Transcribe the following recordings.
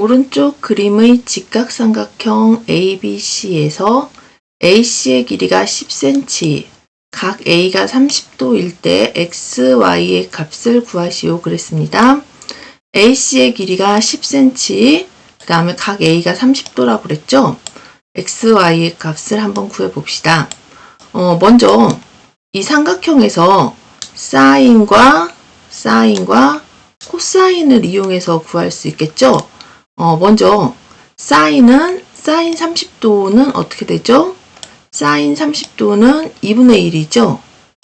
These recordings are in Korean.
오른쪽 그림의 직각삼각형 ABC에서 AC의 길이가 10cm, 각 A가 30도일 때 x, y의 값을 구하시오 그랬습니다. AC의 길이가 10cm, 그 다음에 각 A가 30도라고 그랬죠? x, y의 값을 한번 구해봅시다. 어, 먼저 이 삼각형에서 사인과 사인과 코사인을 이용해서 구할 수 있겠죠? 어, 먼저 사인은 사인 30도는 어떻게 되죠? 사인 30도는 2분의 1이죠.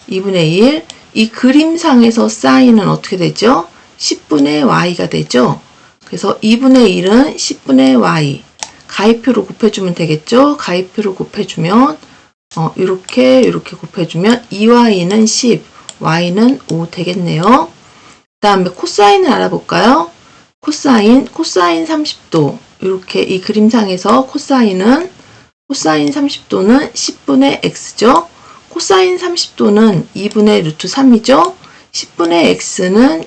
2분의 1. 이 그림상에서 사인은 어떻게 되죠? 10분의 y가 되죠. 그래서 2분의 1은 10분의 y. 가위표로 곱해주면 되겠죠? 가위표로 곱해주면 어, 이렇게 이렇게 곱해주면 2y는 10, y는 5 되겠네요. 그 다음에 코사인을 알아볼까요? 코사인, 코사인 30도. 이렇게 이 그림상에서 코사인은 코사인 30도는 10분의 x죠. 코사인 30도는 2분의 루트 3이죠. 10분의 x는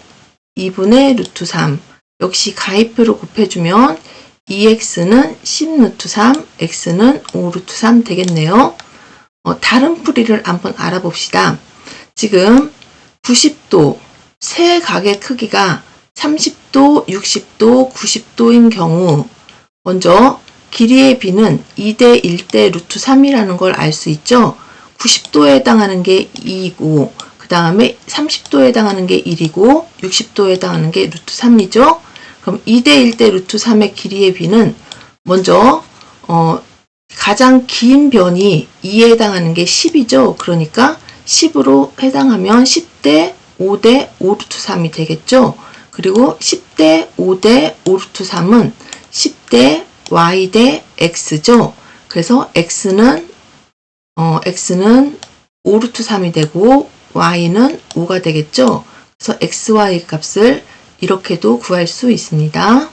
2분의 루트 3. 역시 가위표로 곱해주면 2x는 10 루트 3, x는 5 루트 3 되겠네요. 어, 다른 풀이를 한번 알아봅시다. 지금 90도, 세 각의 크기가 30도, 60도, 90도인 경우 먼저 길이의 b는 2대 1대 루트 3이라는 걸 알 수 있죠. 90도에 해당하는 게 2이고 그 다음에 30도에 해당하는 게 1이고 60도에 해당하는 게 루트 3이죠. 그럼 2대 1대 루트 3의 길이의 b는 먼저 어, 가장 긴 변이 2에 해당하는 게 10이죠. 그러니까 10으로 해당하면 10대 5대 5루트 3이 되겠죠. 그리고 10대 5대 5루트 3은 10대 y 대 x죠. 그래서 x는 어, x는 5루트 3이 되고 y는 5가 되겠죠. 그래서 xy 값을 이렇게도 구할 수 있습니다.